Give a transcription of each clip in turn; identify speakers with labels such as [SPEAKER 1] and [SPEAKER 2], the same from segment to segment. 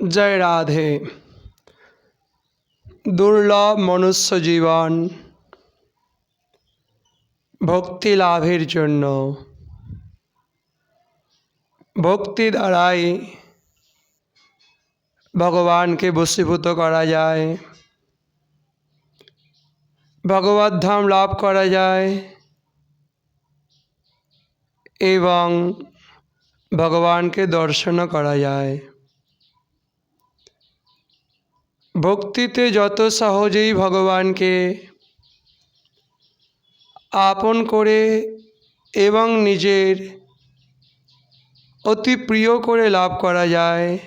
[SPEAKER 1] জয় রাধে। দুর্লভ মনুষ্য জীবন, ভক্তি লাভের জন্য। ভক্তি দ্বারাই ভগবানকে বশীভূত করা যায়। ভগবত ধাম লাভ করা যায় এবং ভগবানকে দর্শনও করা যায়। ভক্তিতে যত সহজেই ভগবানকে আপন করে এবং নিজের অতি প্রিয় করে লাভ করা যায়।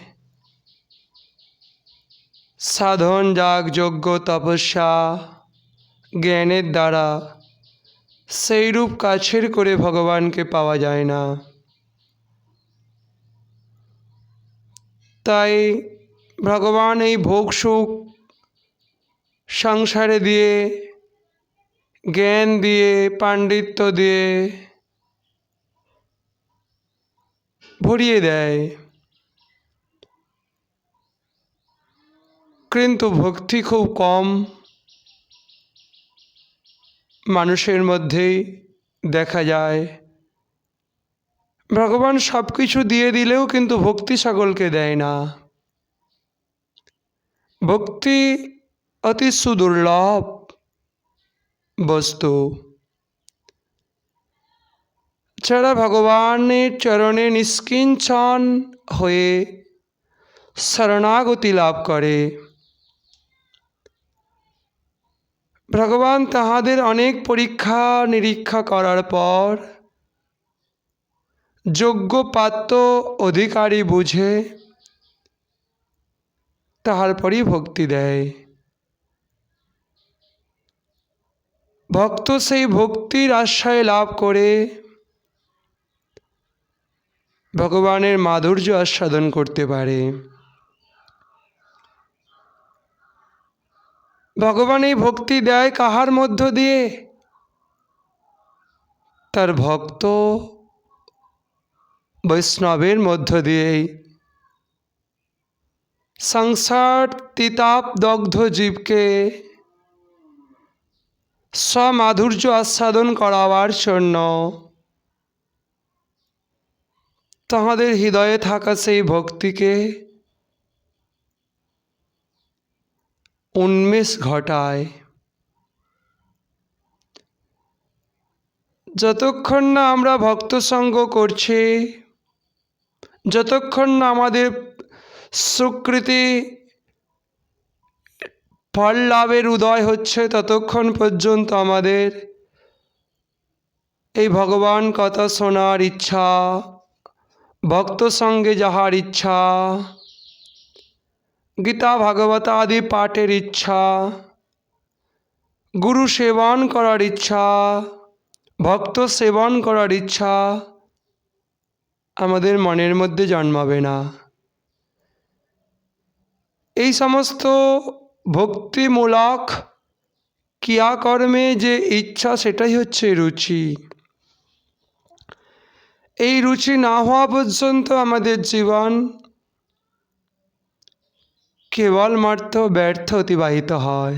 [SPEAKER 1] সাধন, যাগ, যজ্ঞ, তপস্যা, জ্ঞানের দ্বারা সেইরূপ কাছের করে ভগবানকে পাওয়া যায় না। তাই ভগবান এই ভোগ সুখ সংসারে দিয়ে, জ্ঞান দিয়ে, পাণ্ডিত্য দিয়ে ভরিয়ে দেয়। কিন্তু ভক্তি খুব কম। মানুষের মধ্যেই দেখা যায়। ভগবান সব কিছু দিয়ে দিলেও কিন্তু ভক্তি সকলকে দেয় না। ভক্তি অতি সুদুর্লভ বস্তু। যারা ভগবানের চরণে নিষ্কিঞ্চন হয়ে শরণাগতি লাভ করে। ভগবান তাহাদের অনেক পরীক্ষা নিরীক্ষা করার পর, যোগ্য পাত্র অধিকারী বুঝে তাহার পরই ভক্তি দেয়। ভক্ত সেই ভক্তির আশ্রয় লাভ করে। ভগবানের মাধুর্য আস্বাদন করতে পারে। ভগবান এই ভক্তি দেয় কাহার মধ্য দিয়ে? তার ভক্ত বৈষ্ণবের মধ্য দিয়েই। সংসার তিতাপ দগ্ধ জীবকে স্বমাধুর্য আস্বাদন করাবার জন্য তাহাদের হৃদয়ে থাকা সেই ভক্তিকে উন্মেষ ঘটায়। যতক্ষণ না আমরা ভক্ত সঙ্গ করছি, যতক্ষণ না আমাদের সুকৃতি ফল লাভের উদয় হচ্ছে ততক্ষণ পর্যন্ত আমাদের। এই ভগবান কথা শোনার ইচ্ছা, ভক্ত সঙ্গে যাহার ইচ্ছা, গীতা ভাগবত আদি পাঠের ইচ্ছা, গুরু সেবন করার ইচ্ছা, ভক্ত সেবন করার ইচ্ছা আমাদের মনের মধ্যে জন্মাবে না। এই সমস্ত ভক্তিমূলক ক্রিয়াকর্মে যে ইচ্ছা, সেটাই হচ্ছে রুচি। এই রুচি না হওয়া পর্যন্ত আমাদের জীবন কেবলমাত্র ব্যর্থ অতিবাহিত হয়।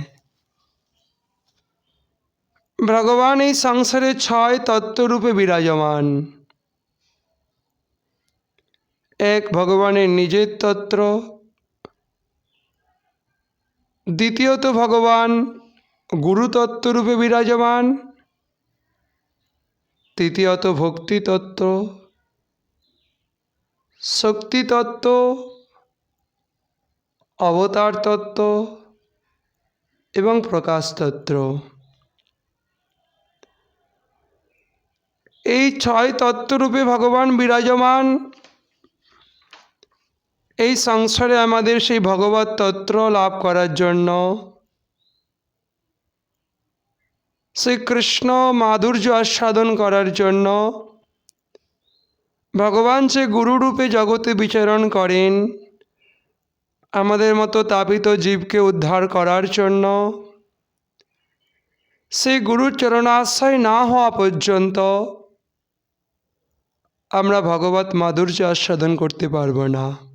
[SPEAKER 1] ভগবান এই সংসারে ছয় তত্ত্বরূপে বিরাজমান। এক, ভগবানের নিজের তত্ত্ব। দ্বিতীয়ত ভগবান গুরুতত্ত্বরূপে বিরাজমান। তৃতীয়ত ভক্তিতত্ত্ব, শক্তিতত্ত্ব অবতার তত্ত্ব এবং প্রকাশ তত্ত্ব এই ছয় তত্ত্বরূপে ভগবান বিরাজমান। এই সংসারে আমাদের সেই ভগবত তত্ত্ব লাভ করার জন্য। শ্রীকৃষ্ণ মাধুর্য আস্বাদন করার জন্য। ভগবান যে গুরুরূপে জগতে বিচরণ করেন আমাদের মতো তাপিত জীবকে উদ্ধার করার জন্য। সেই গুরুর চরণাশ্রয় না হওয়া পর্যন্ত আমরা ভগবত মাধুর্য আস্বাদন করতে পারব না।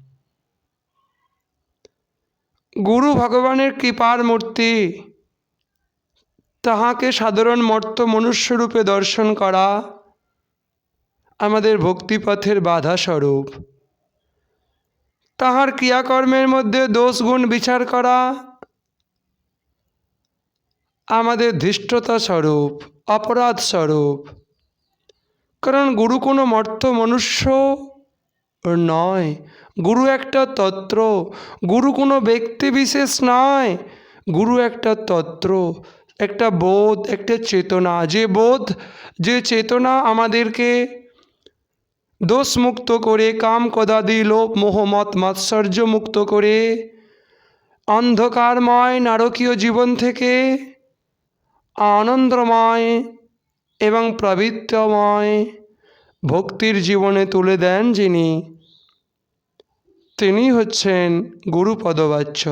[SPEAKER 1] গুরু ভগবানের কৃপার মূর্তি। তাহাকে সাধারণ মর্ত মনুষ্যরূপে দর্শন করা আমাদের ভক্তিপথের বাধা স্বরূপ তাহার ক্রিয়াকর্মের মধ্যে দোষ গুণ বিচার করা আমাদের ধৃষ্টতা স্বরূপ অপরাধ স্বরূপ কারণ গুরু কোনো মর্ত মনুষ্য নয়। গুরু একটা তত্র গুরু কোনো ব্যক্তি বিশেষ নয়। গুরু একটা তত্র একটা বোধ, একটা চেতনা। যে বোধ, যে চেতনা আমাদেরকে দোষমুক্ত করে, কাম কদাদি, লোভ মোহমত মাৎসর্য মুক্ত করে, অন্ধকারময়, নারকীয় জীবন থেকে আনন্দময় এবং প্রবৃত্তময় ভক্তির জীবনে তুলে দেন যিনি, তিনি হচ্ছেন গুরুপদবাচ্য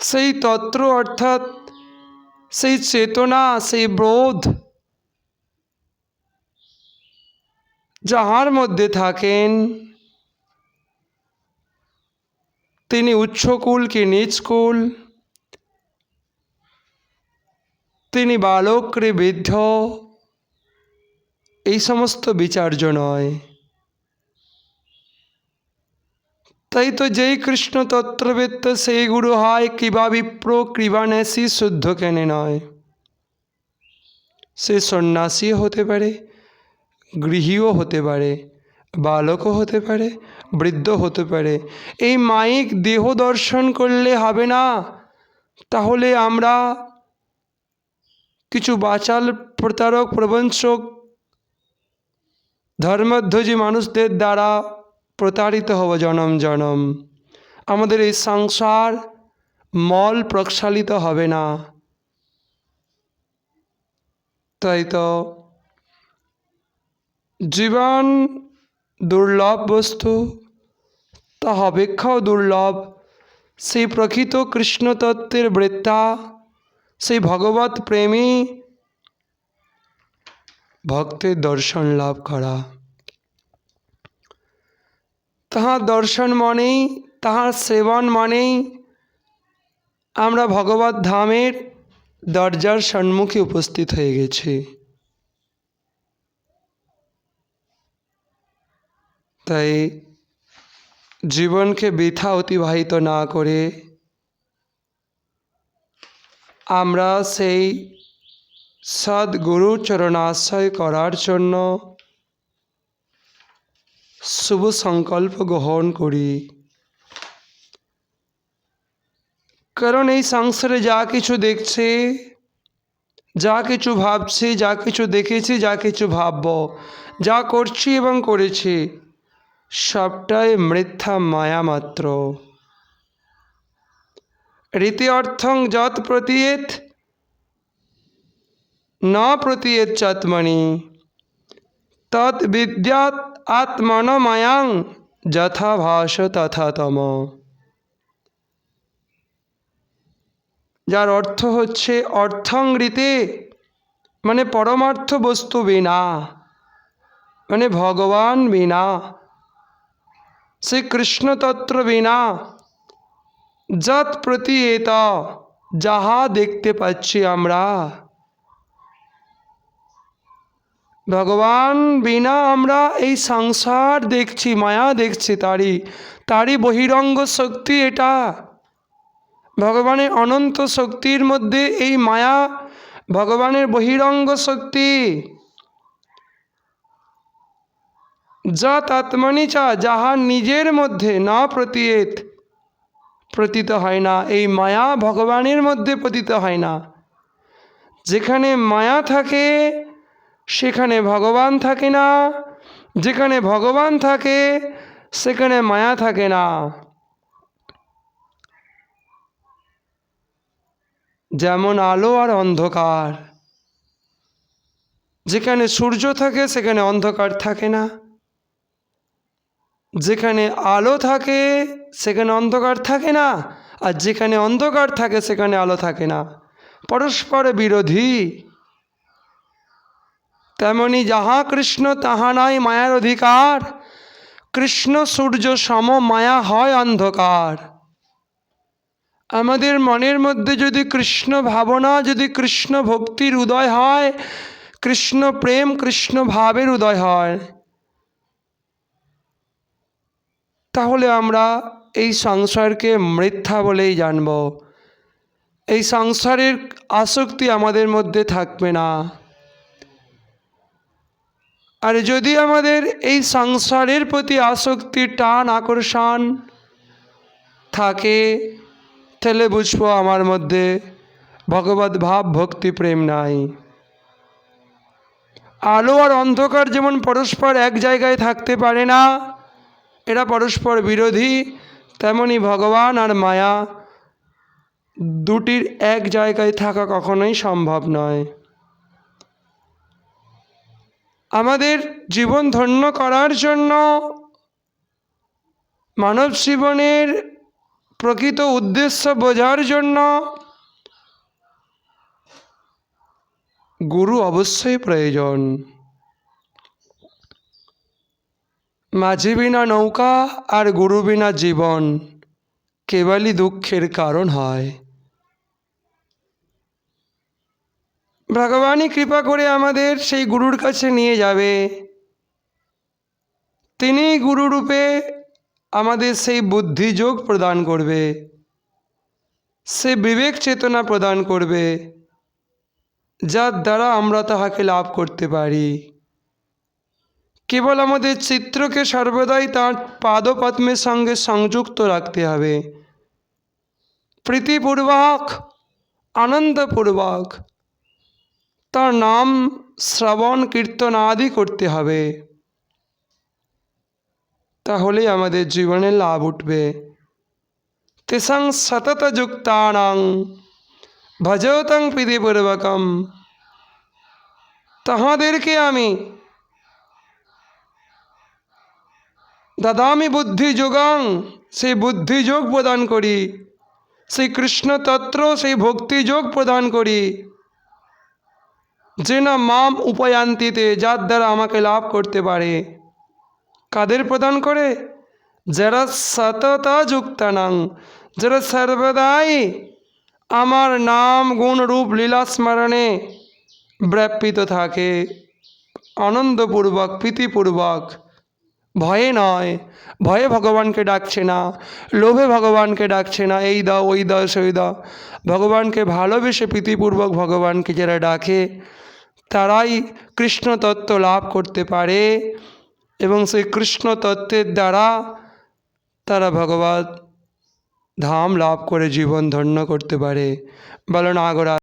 [SPEAKER 1] সেই তত্র অর্থাৎ সেই চেতনা, সেই বোধ যাহার মধ্যে থাকেন, তিনি উচ্চকুল কি নিচকুল, তিনি বালক বৃদ্ধ এই সমস্ত বিচার্য নয়। তাই তো যেই কৃষ্ণ তত্ত্ববেত্ত সেই গুরু হয় কিবা বিপ্র কৃবানেসি শুদ্ধ কেনে নয়। সে সন্ন্যাসী হতে পারে, গৃহীও হতে পারে, বালকও হতে পারে বৃদ্ধ হতে পারে। এই মাইক দেহ দর্শন করলে হবে না। তাহলে আমরা কিছু বাচাল, প্রতারক, প্রবঞ্চক ধর্মধ্বজী মানুষদের দ্বারা প্রতারিত হব জনম জনম। আমাদের এই সংসার মল প্রক্ষালিত হবে না। তাই তো জীবন দুর্লভ বস্তু, তা অপেক্ষাও দুর্লভ। সেই প্রকৃত কৃষ্ণতত্ত্বের বৃত্তা সেই ভগবত প্রেমী ভক্তের দর্শন লাভ করা। তাহার দর্শন মানেই, তাহার সেবন মানেই আমরা ভগবত ধামের দরজার সম্মুখে উপস্থিত হয়ে গেছি। তাই জীবনকে বৃথা অতিবাহিত না করে আমরা সেই সদ্গুরু চরণাশ্রয় করার জন্য শুভ সংকল্প গ্রহণ করি। কারণ এই সংসারে যা কিছু দেখছে, যা কিছু ভাবছি, যা কিছু দেখেছি, যা কিছু ভাবব, যা করছি এবং করেছি, সবটাই মৃত্যা মায়া মাত্র। রীতি অর্থং যৎ প্রতীয়েত ন প্রতীয়েত চাত্মনি তৎ বিদ্যাত আত্মনময়াং যথা ভাস তথা তম যার অর্থ হচ্ছে অর্থংরিতে মানে পরমার্থ বস্তু বিনা মানে ভগবান বিনা শ্রী কৃষ্ণতত্ত্ব বিনা, যৎ প্রতি এত যাহা দেখতে পাচ্ছি আমরা। ভগবান বিনা আমরা এই সংসার দেখছি, মায়া দেখছি তারই তারই বহিরঙ্গ শক্তি এটা। ভগবানের অনন্ত শক্তির মধ্যে এই মায়া ভগবানের বহিরঙ্গ শক্তি। যা তাত্মনি চা, যাহা নিজের মধ্যে না প্রতীয়ত, প্রতীত হয় না। এই মায়া ভগবানের মধ্যে পতিত হয় না। যেখানে মায়া থাকে সেখানে ভগবান থাকে না। যেখানে ভগবান থাকে, সেখানে মায়া থাকে না। যেমন আলো আর অন্ধকার। যেখানে সূর্য থাকে, সেখানে অন্ধকার থাকে না। যেখানে আলো থাকে, সেখানে অন্ধকার থাকে না। আর যেখানে অন্ধকার থাকে, সেখানে আলো থাকে না। পরস্পর বিরোধী। তেমনি যাহা কৃষ্ণ, তাহা নাই মায়ার অধিকার। কৃষ্ণ, সূর্য, সম, মায়া হয় অন্ধকার। আমাদের মনের মধ্যে যদি কৃষ্ণ ভাবনা, যদি কৃষ্ণ ভক্তির উদয় হয়, কৃষ্ণ প্রেম, কৃষ্ণ ভাবের উদয় হয়, তাহলে আমরা এই সংসারকে মিথ্যা বলেই জানব। এই সংসারের আসক্তি আমাদের মধ্যে থাকবে না। আর যদি আমাদের এই সংসারের প্রতি আসক্তি, টান, আকর্ষণ থাকে, তাহলে বুঝব আমার মধ্যে ভগবত ভাব, ভক্তি, প্রেম নাই। আলো আর অন্ধকার যেমন পরস্পর এক জায়গায় থাকতে পারে না, এরা পরস্পর বিরোধী, তেমনি ভগবান আর মায়া দুটির এক জায়গায় থাকা কখনোই সম্ভব নয়। আমাদের জীবন ধন্য করার জন্য মানব জীবনের প্রকৃত উদ্দেশ্য বোঝার জন্য গুরু অবশ্যই প্রয়োজন। মাঝি বিনা নৌকা আর গুরু বিনা জীবন কেবলই দুঃখের কারণ হয়। ভগবানই কৃপা করে আমাদের সেই গুরুর কাছে নিয়ে যাবে। তিনি গুরুরূপে আমাদের সেই বুদ্ধিযোগ প্রদান করবে। সে বিবেক চেতনা প্রদান করবে, যার দ্বারা আমরা তাহাকে লাভ করতে পারি। কেবল আমাদের চিত্রকে সর্বদাই তাঁর পাদপদ্মের সঙ্গে সংযুক্ত রাখতে হবে। প্রীতিপূর্বক, আনন্দপূর্বক তার নাম শ্রবণ কীর্তন আদি করতে হবে। তাহলেই আমাদের জীবনে লাভ উঠবে। তেসাং সতত যুক্তানাং ভজতং প্রীতিপূর্বকম তাহাদেরকে আমি দাদামি বুদ্ধি যোগাং, সেই বুদ্ধিযোগ প্রদান করি। সেই কৃষ্ণতত্ত্ব সেই ভক্তিযোগ প্রদান করি। যে না মাম উপায়ান্তিতে, যার দ্বারা আমাকে লাভ করতে পারে। কাদের প্রদান করে? যারা সততা যুক্তানাং যারা সর্বদাই আমার নাম গুণ রূপ লীলা স্মরণে ব্যাপিত থাকে। আনন্দপূর্বক, প্রীতিপূর্বক। ভয়ে নয়, ভয়ে ভগবানকে ডাকছে না, লোভে ভগবানকে ডাকছে না, এই দাও, ওই দাও, সেই দাও। ভগবানকে ভালোবেসে প্রীতিপূর্বক ভগবানকে যারা ডাকে তারাই কৃষ্ণ তত্ত্ব লাভ করতে পারে এবং সেই কৃষ্ণ তত্ত্বের দ্বারা তারা ভগবত ধাম লাভ করে জীবন ধন্য করতে পারে। বলো নাগরা